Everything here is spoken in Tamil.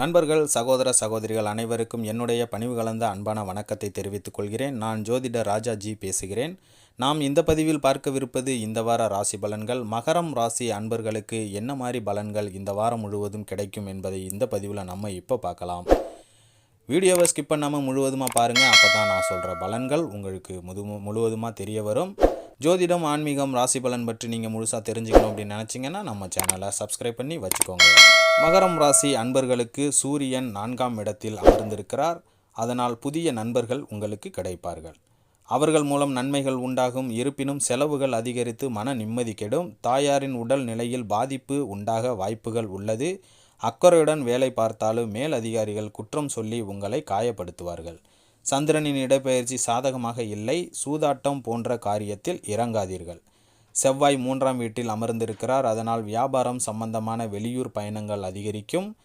நண்பர்கள் சகோதர சகோதரிகள் அனைவருக்கும் என்னுடைய பணிவு கலந்த அன்பான வணக்கத்தை தெரிவித்துக் கொள்கிறேன். நான் ஜோதிட ராஜாஜி பேசுகிறேன். நாம் இந்த பதிவில் பார்க்கவிருப்பது இந்த வார ராசி பலன்கள். மகரம் ராசி அன்பர்களுக்கு என்ன மாதிரி பலன்கள் இந்த வாரம் முழுவதும் கிடைக்கும் என்பதை இந்த பதிவில் நம்ம இப்போ பார்க்கலாம். வீடியோவை ஸ்கிப் பண்ணாமல் முழுவதுமாக பாருங்கள் அப்போ தான் நான் சொல்கிற பலன்கள் உங்களுக்கு முது முழுவதுமாக தெரிய வரும். ஜோதிடம் ஆன்மீகம் ராசி பலன் பற்றி நீங்கள் முழுசாக தெரிஞ்சுக்கணும் அப்படின்னு நினச்சிங்கன்னா நம்ம சேனலை சப்ஸ்கிரைப் பண்ணி வச்சுக்கோங்க. மகரம் ராசி அன்பர்களுக்கு சூரியன் நான்காம் இடத்தில் அமர்ந்திருக்கிறார். அதனால் புதிய நண்பர்கள் உங்களுக்கு கிடைப்பார்கள். அவர்கள் மூலம் நன்மைகள் உண்டாகும். இருப்பினும் செலவுகள் அதிகரித்து மன நிம்மதி கெடும். தாயாரின் உடல் நிலையில் பாதிப்பு உண்டாக வாய்ப்புகள் உள்ளது. அக்கறையுடன் வேலை பார்த்தாலும் மேல் அதிகாரிகள் குற்றம் சொல்லி உங்களை காயப்படுத்துவார்கள். சந்திரனின் இடப்பெயர்ச்சி சாதகமாக இல்லை. சூதாட்டம் போன்ற காரியத்தில் இறங்காதீர்கள். செவ்வாய் மூன்றாம் வீட்டில் அமர்ந்திருக்கிறார். அதனால் வியாபாரம் சம்பந்தமான வெளியூர் பயணங்கள் அதிகரிக்கும்.